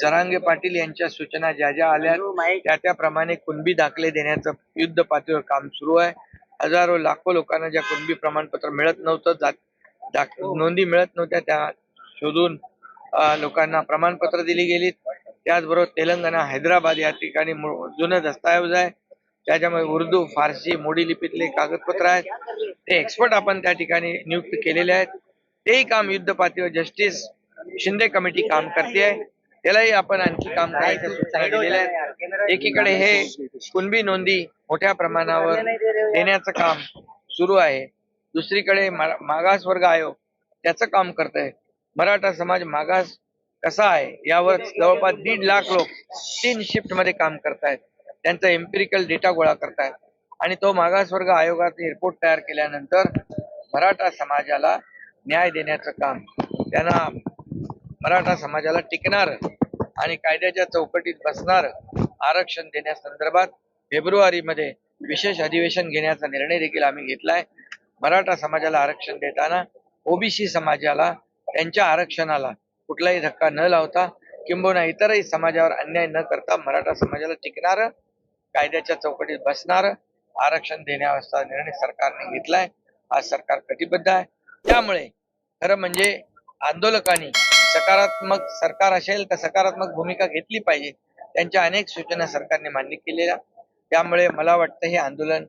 जरांगे पाटील यांच्या सूचना ज्या ज्या आल्या त्या त्याप्रमाणे कुणबी दाखले देण्याचं युद्ध पातळीवर काम सुरू आहे. हजारो लाखो लोकांना ज्या कुणबी प्रमाणपत्र मिळत नव्हतं जात- दाख- नोंदी मिळत नव्हत्या त्या शोधून लोकांना प्रमाणपत्र दिली गेली. त्याचबरोबर तेलंगणा हैदराबाद या ठिकाणी जुनं दस्तऐवज आहे. त्याच्यामुळे उर्दू फारसी मोडी लिपीतले कागदपत्र आहेत. ते एक्सपर्ट आपण त्या ठिकाणी नियुक्त केलेले आहेत. तेही काम युद्ध पातळीवर जस्टिस शिंदे कमिटी काम करते आहे. त्यालाही आपण आणखी काम करायच्या सूचना दिलेल्या आहेत एकीकडे हे कुणबी नोंदी मोठ्या प्रमाणावर देण्याचं काम सुरू आहे. दुसरीकडे मा- मागासवर्ग आयोग त्याचं काम करत आहे मराठा समाज मागास कसा आहे यावर जवळपास दीड लाख लोक तीन शिफ्टमध्ये काम करतायत. त्यांचा एम्पिरिकल डेटा गोळा करतायत. आणि तो मागासवर्ग आयोगाचे रिपोर्ट तयार केल्यानंतर मराठा समाजाला न्याय देण्याचं काम. त्यांना मराठा समाजाला टिकणार आणि कायद्याच्या चौकटीत बसणार आरक्षण देण्यासंदर्भात फेब्रुवारी मध्ये विशेष अधिवेशन घेण्याचा निर्णय देखील आम्ही घेतलाय. मराठा समाजाला आरक्षण देताना ओबीसी समाजाला त्यांच्या आरक्षणाला कुठलाही धक्का न लावता किंबहुना इतरही समाजावर अन्याय न करता मराठा समाजाला टिकणार कायद्याच्या चौकटीत बसणार आरक्षण देण्याचा निर्णय सरकारने घेतलाय. आज सरकार कटिबद्ध आहे. त्यामुळे खरं म्हणजे आंदोलकांनी सकारात्मक सरकार असेल तर सकारात्मक भूमिका घेतली पाहिजे. त्यांच्या अनेक सूचना सरकारने मान्य केलेल्या. त्यामुळे मला वाटतं हे आंदोलन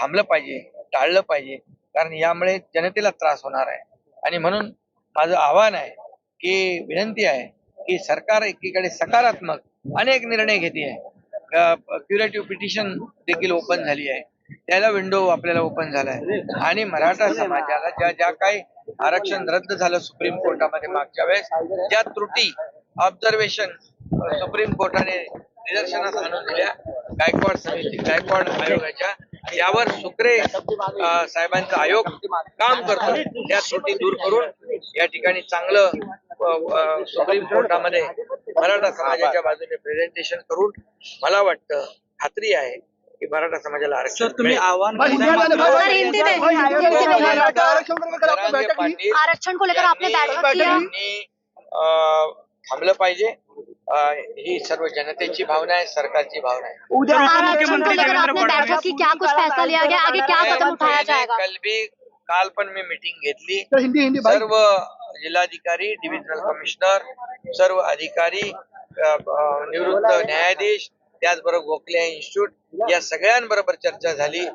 थांबलं पाहिजे टाळलं पाहिजे. कारण यामुळे जनतेला त्रास होणार आहे. आणि म्हणून माझं आव्हान आहे की विनंती आहे की सरकार एकीकडे सकारात्मक अनेक निर्णय घेते आहे. क्युरेटिव्ह पिटिशन देखील ओपन झाली आहे. त्याला विंडो आपल्याला ओपन झालाय. आणि मराठा समाजाला ज्या ज्या काही आरक्षण रद्द झालं सुप्रीम कोर्टामध्ये मागच्या वेळेस ज्या त्रुटी ऑब्झर्वेशन सुप्रीम कोर्टाने निदर्शनास आणून दिल्या गायकवाड समिती गायकवाड आयोगाच्या यावर सुक्रे साहेबांचा आयोग काम करतो. त्या त्रुटी दूर करून या ठिकाणी चांगलं सुप्रीम कोर्टामध्ये मराठा समाजाच्या बाजूने प्रेझेंटेशन करून मला वाटतं खात्री आहे की मराठा समाजाला आरक्षण तुम्ही मिळेल. भाई, करताय वाले हिंदी भाई, हिंदी हिंदी आरक्षण को लेकर आपने जरांगे बैठक की पाटील आरक्षण को लेकर आपने यांनी- बैठक किया? यांनी, अं, थांबलं पाहिजे. अं, ही सर्व जनतेची भावना आहे सरकारची भावना आहे. उद्या आरक्षण को मुख्यमंत्री लेकर देवेंद्र आपने फडणवीस. बैठक की? क्या कुछ फैसला लिया गया? आगे क्या कदम उठाया मैंने जाएगा? कल भी काल पण मी मीटिंग घेतली. तर हिंदी हिंदी भाई सर्व जिल्हाधिकारी डिव्हिजनल कमिशनर सर्व अधिकारी अ, अ, निवृत्त न्यायाधीश त्याचबरोबर गोखले इन्स्टिट्यूट या सगळ्यांबरोबर चर्चा झाली.